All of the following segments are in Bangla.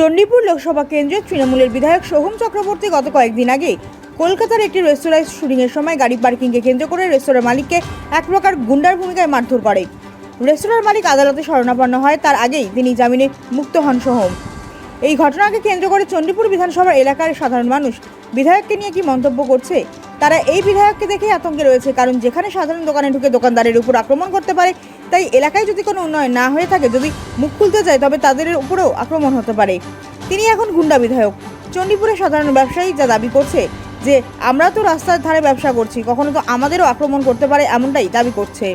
চণ্ডীপুর লোকসভা কেন্দ্রের তৃণমূলের বিধায়ক সোহম চক্রবর্তী গত কয়েকদিন আগে কলকাতার একটি রেস্তোরাঁয় শুটিংয়ের সময় গাড়ি পার্কিংকে কেন্দ্র করে রেস্তোরাঁর মালিককে এক প্রকার গুন্ডার ভূমিকায় মারধর করে। রেস্তোরাঁর মালিক আদালতে শরণাপন্ন হয়, তার আগেই তিনি জামিনে মুক্ত হন সোহম। এই ঘটনাকে কেন্দ্র করে চণ্ডীপুর বিধানসভা এলাকার সাধারণ মানুষ বিধায়ককে নিয়ে কি মন্তব্য করছে? তারা এই বিধায়ককে দেখে আতঙ্কে রয়েছে, কারণ যেখানে সাধারণ দোকানে ঢুকে দোকানদারের উপর আক্রমণ করতে পারে, তাই এলাকায় যদি কোনো উন্নয়ন না হয়ে থাকে, যদি মুখ খুলতে যায়, তবে তাদের উপরেও আক্রমণ হতে পারে। তিনি এখন গুন্ডা বিধায়ক। চণ্ডীপুরের সাধারণ ব্যবসায়ী যা দাবি করছে যে, আমরা তো রাস্তার ধারে ব্যবসা করছি, কখনো তো আমাদেরও আক্রমণ করতে পারে এমনটাই দাবি করছে।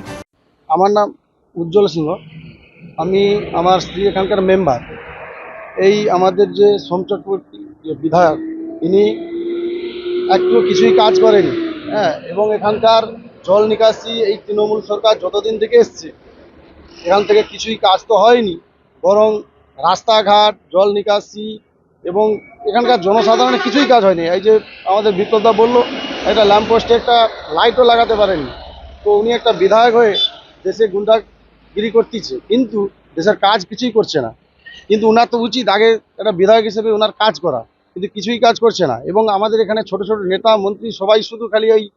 আমার নাম উজ্জ্বল সিংহ। আমি আমার স্ত্রী এখানকার মেম্বার। এই আমাদের যে সোম যে বিধায়ক, ইনি একটু কিছুই কাজ করেনি হ্যাঁ এবং এখানকার জল নিকাশি, এই তৃণমূল সরকার যতদিন থেকে এসছে, এখান থেকে কিছুই কাজ তো হয়নি, বরং রাস্তাঘাট, জল নিকাশি এবং এখানকার জনসাধারণের কিছুই কাজ হয়নি। এই যে আমাদের বিপ্লবদা বলল, একটা ল্যাম্পপোস্টে একটা লাইটও লাগাতে পারেনি তো উনি একটা বিধায়ক হয়ে দেশে গুন্ডাগিরি করতেছে, কিন্তু দেশের কাজ কিছুই করছে না। কিন্তু ওনার তো উচিত আগে একটা বিধায়ক হিসেবে ওনার কাজ করা। কিন্তু কিছুই কাজ করছে না। এবং আমাদের এখানে ছোট ছোট নেতা, মন্ত্রী সবাই শুধু খালি ওই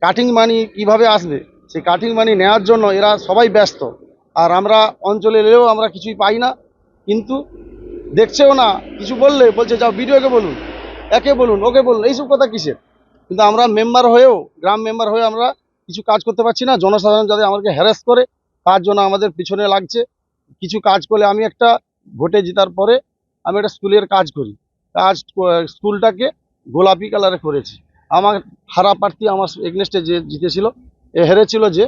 কাটিং মানি কীভাবে আসবে? সেই কাটিং মানি নেওয়ার জন্য এরা সবাই ব্যস্ত। আর আমরা অঞ্চলে এলেও আমরা কিছুই পাই না। কিন্তু দেখছেও না। কিছু বললে বলছে, যাও বিডিওকে বলুন। একে বলুন, ওকে বলুন। এইসব কথা কিসের? কিন্তু আমরা মেম্বার হয়েও, গ্রাম মেম্বার হয়ে আমরা কিছু কাজ করতে পারছি না। জনসাধারণ যাতে আমাদেরকে হ্যারাস করে, তার জন্য আমাদের পিছনে লাগছে। কিছু কাজ করলে আমি একটা ভোটে জেতার পরে আমি একটা স্কুলের কাজ করি। কাজ স্কুলটাকে গোলাপি কালারে করেছি। আমার হারা প্রার্থী আমার এগনেস্টে যে জিতেছিল, এ হেরেছিল যে,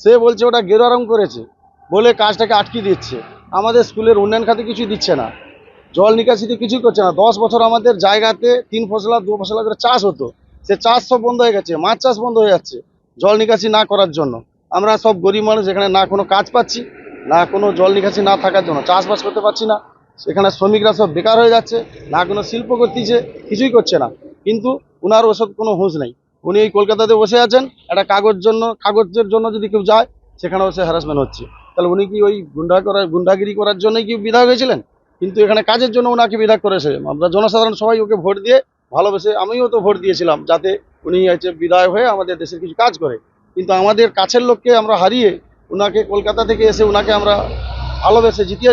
সে বলছে ওটা গেরুয়া রং করেছে, বলে কাজটাকে আটকে দিচ্ছে। আমাদের স্কুলের উন্নয়ন খাতে কিছুই দিচ্ছে না। জল নিকাশিতে কিছুই করছে না। দশ বছর আমাদের জায়গাতে তিন ফসলা, দু ফসলা করে চাষ হতো। সে চাষ সব বন্ধ হয়ে গেছে, মাছ চাষ বন্ধ হয়ে যাচ্ছে জল নিকাশি না করার জন্য। আমরা সব গরিব মানুষ এখানে না কোনো কাজ পাচ্ছি। না, কোনো জল নিকাশি না থাকার জন্য। চাষবাস করতে পারছি না। সেখানে শ্রমিকরা সব বেকার হয়ে যাচ্ছে। না কোনো শিল্প করতেছে, কিছুই করছে না। কিন্তু ওনার ওসব কোনো হুঁশ নেই। উনি এই কলকাতাতে বসে আছেন। একটা কাগজ জন্য, কাগজের জন্য যদি কেউ যায়, সেখানেও সে হ্যারাসমেন্ট হচ্ছে। তাহলে উনি কি ওই গুন্ডা করার, গুন্ডাগিরি করার জন্যই কি বিধায়ক হয়েছিলেন? কিন্তু এখানে কাজের জন্য ওনাকে বিধায়ক করেছে। আমরা জনসাধারণ সবাই ওকে ভোট দিয়ে ভালোবেসে আমিও তো ভোট দিয়েছিলাম, যাতে উনি হচ্ছে বিধায়ক হয়ে আমাদের দেশের কিছু কাজ করে। কিন্তু আমাদের কাছের লোককে আমরা হারিয়ে ওনাকে কলকাতা থেকে এসে ওনাকে আমরা ভালোবেসে জিতিয়ে